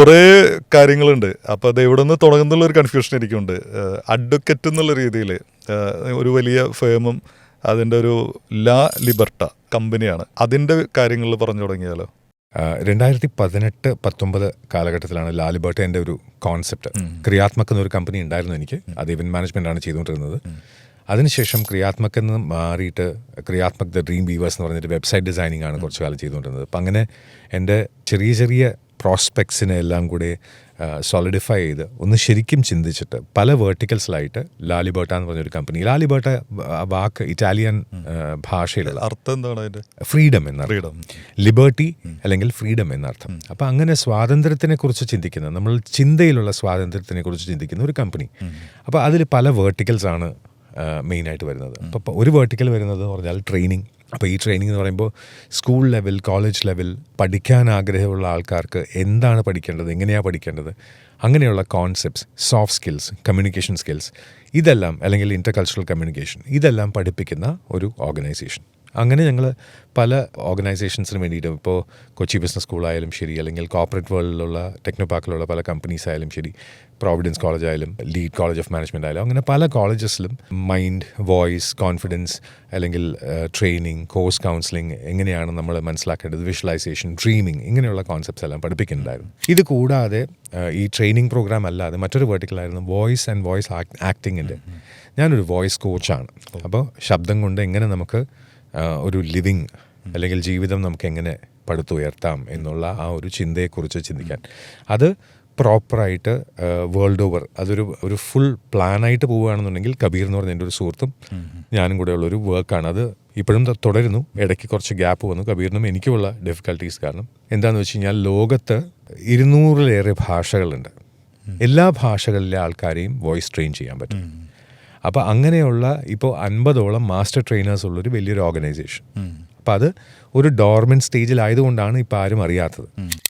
കുറേ കാര്യങ്ങളുണ്ട്. അപ്പോൾ അത് എവിടെ നിന്ന് തുടങ്ങുന്നുള്ള ഒരു കൺഫ്യൂഷൻ എനിക്കുണ്ട്. അഡ്വക്കറ്റ് എന്നുള്ള രീതിയിൽ ഒരു വലിയ ഫേമും അതിന്റെ ഒരു ലാ ലിബർട്ട കമ്പനിയാണ്. അതിന്റെ കാര്യങ്ങൾ പറഞ്ഞു തുടങ്ങിയാലോ? രണ്ടായിരത്തി പതിനെട്ട് പത്തൊമ്പത് കാലഘട്ടത്തിലാണ് ലാലിബർട്ടേന്റെ ഒരു കോൺസെപ്റ്റ് ക്രിയാത്മക് എന്നൊരു കമ്പനി ഉണ്ടായിരുന്നു എനിക്ക്. അത് ഇവന്റ് മാനേജ്മെന്റ് ആണ് ചെയ്തുകൊണ്ടിരുന്നത്. അതിനുശേഷം ക്രിയാത്മക് എന്ന് മാറിയിട്ട് ക്രിയാത്മക് ദ ഡ്രീം വീവേഴ്സ് എന്ന് പറഞ്ഞിട്ട് വെബ്സൈറ്റ് ഡിസൈനിങ് ആണ് കുറച്ച് കാലം ചെയ്തുകൊണ്ടിരുന്നത്. അപ്പം അങ്ങനെ എന്റെ ചെറിയ ചെറിയ പ്രോസ്പെക്ട്സിനെ എല്ലാം കൂടി സോളിഡിഫൈ ചെയ്ത് ഒന്ന് ശരിക്കും ചിന്തിച്ചിട്ട് പല വേർട്ടിക്കൽസിലായിട്ട് ലാലിബേട്ട എന്ന് പറഞ്ഞൊരു കമ്പനി ലാലിബേട്ട വാക്ക് ഇറ്റാലിയൻ ഭാഷയിലുള്ള അർത്ഥം എന്താണ് അതിന്റെ? ഫ്രീഡം എന്ന ഫ്രീഡം ലിബേർട്ടി അല്ലെങ്കിൽ ഫ്രീഡം എന്നർത്ഥം. അപ്പം അങ്ങനെ സ്വാതന്ത്ര്യത്തിനെ കുറിച്ച് ചിന്തിക്കുന്ന നമ്മൾ ചിന്തയിലുള്ള സ്വാതന്ത്ര്യത്തിനെ കുറിച്ച് ചിന്തിക്കുന്ന ഒരു കമ്പനി അപ്പോൾ അതിൽ പല വേർട്ടിക്കൽസാണ് മെയിനായിട്ട് വരുന്നത്. അപ്പോൾ ഒരു വേർട്ടിക്കൽ വരുന്നത് എന്ന് പറഞ്ഞാൽ ട്രെയിനിങ് അപ്പോൾ ഈ ട്രെയിനിങ് എന്ന് പറയുമ്പോൾ സ്കൂൾ ലെവൽ കോളേജ് ലെവൽ പഠിക്കാൻ ആഗ്രഹമുള്ള ആൾക്കാർക്ക് എന്താണ് പഠിക്കേണ്ടത്? എങ്ങനെയാണ് പഠിക്കേണ്ടത്? അങ്ങനെയുള്ള concepts soft skills communication skills ഇതെല്ലാം അല്ലെങ്കിൽ ഇന്റർ കൾച്ചറൽ കമ്മ്യൂണിക്കേഷൻ ഇതെല്ലാം പഠിപ്പിക്കുന്ന ഒരു ഓർഗനൈസേഷൻ അങ്ങനെ ഞങ്ങൾ പല ഓർഗനൈസേഷൻസിന് വേണ്ടിയിട്ട് ഇപ്പോൾ കൊച്ചി ബിസിനസ് സ്കൂളായാലും ശരി അല്ലെങ്കിൽ കോർപ്പറേറ്റ് വേൾഡിലുള്ള ടെക്നോ പാർക്കിലുള്ള പല കമ്പനീസ് ആയാലും ശരി പ്രോവിഡൻസ് കോളേജ് ആയാലും ലീഡ് കോളേജ് ഓഫ് മാനേജ്മെന്റ് ആയാലും അങ്ങനെ പല കോളേജസിലും മൈൻഡ് വോയിസ് കോൺഫിഡൻസ് അല്ലെങ്കിൽ ട്രെയിനിങ് കോഴ്സ് കൗൺസിലിംഗ് എങ്ങനെയാണ് നമ്മൾ മനസ്സിലാക്കേണ്ടത്? വിഷ്വലൈസേഷൻ ഡ്രീമിങ് ഇങ്ങനെയുള്ള കോൺസെപ്റ്റ്സ് എല്ലാം പഠിപ്പിക്കുന്നുണ്ടായിരുന്നു. ഇത് കൂടാതെ ഈ ട്രെയിനിങ് പ്രോഗ്രാം അല്ലാതെ മറ്റൊരു വേർട്ടിക്കലായിരുന്നു വോയിസ് ആൻഡ് വോയിസ് ആക്ടിങ്ങിന്റെ ഞാനൊരു വോയിസ് കോച്ചാണ് അപ്പോൾ ശബ്ദം കൊണ്ട് എങ്ങനെ നമുക്ക് ഒരു ലിവിങ് അല്ലെങ്കിൽ ജീവിതം നമുക്ക് എങ്ങനെ പടുത്തുയർത്താം എന്നുള്ള ആ ഒരു ചിന്തയെക്കുറിച്ച് ചിന്തിക്കാൻ. അത് പ്രോപ്പറായിട്ട് വേൾഡ് ഓവർ അതൊരു ഒരു ഫുൾ പ്ലാനായിട്ട് പോവുകയാണെന്നുണ്ടെങ്കിൽ കബീർ എന്ന് പറഞ്ഞ എന്റെ ഒരു സുഹൃത്തും ഞാനും കൂടെയുള്ള ഒരു വർക്കാണ് അത് ഇപ്പോഴും തുടരുന്നു. ഇടയ്ക്ക് കുറച്ച് ഗ്യാപ്പ് വന്നു. കബീറിനും എനിക്കുമുള്ള ഡിഫിക്കൽട്ടീസ് കാരണം എന്താണെന്ന് വെച്ച് കഴിഞ്ഞാൽ ലോകത്ത് ഇരുന്നൂറിലേറെ ഭാഷകളുണ്ട്. എല്ലാ ഭാഷകളിലെ ആൾക്കാരെയും വോയിസ് ട്രെയിൻ ചെയ്യാൻ പറ്റും. അപ്പോൾ അങ്ങനെയുള്ള ഇപ്പോൾ അൻപതോളം മാസ്റ്റർ ട്രെയിനേഴ്സ് ഉള്ളൊരു വലിയൊരു ഓർഗനൈസേഷൻ. അപ്പോൾ അത് ഒരു ഡോർമെന്റ് സ്റ്റേജിലായതുകൊണ്ടാണ് ഇപ്പോൾ ആരും അറിയാത്തത്.